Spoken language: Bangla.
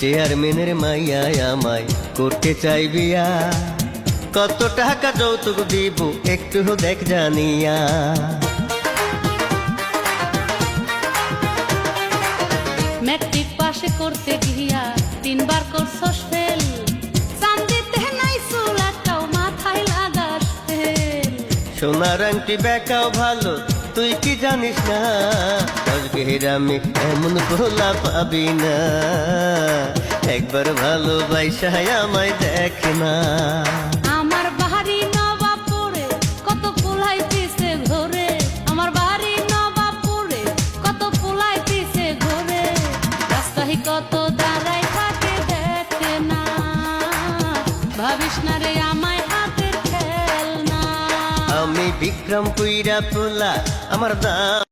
চেয়ারম্যানের মাইয়া আমায় করতে চাই বিয়া কত টাকা যৌতুক দিব একটু দেখ জানিয়া। ম্যাট্রিক পাশে করতে গিয়া তিনবার করছস ফেল। চান্দিতে নাই চুল মাথায় লাগাস তেল সোনার আংটি বেকাও ভালো তুই কি জানিস না? আজকের আমি এমন ভোলা পাবি না। একবার ভালোবাসা আমায় দেখ না। আমার বাড়ি নবাবপুরে কত পোলাই পিছে ঘোরে। আমার বাড়ি নবাবপুরে কত পোলাই পিছে ঘোরে। রাস্তায় কত দাঁড়াই থাকে দেখে না। ভাবিস না রে আমায় হাতের খেল না আমি বিক্রম কুইরা পোলা আমার দাম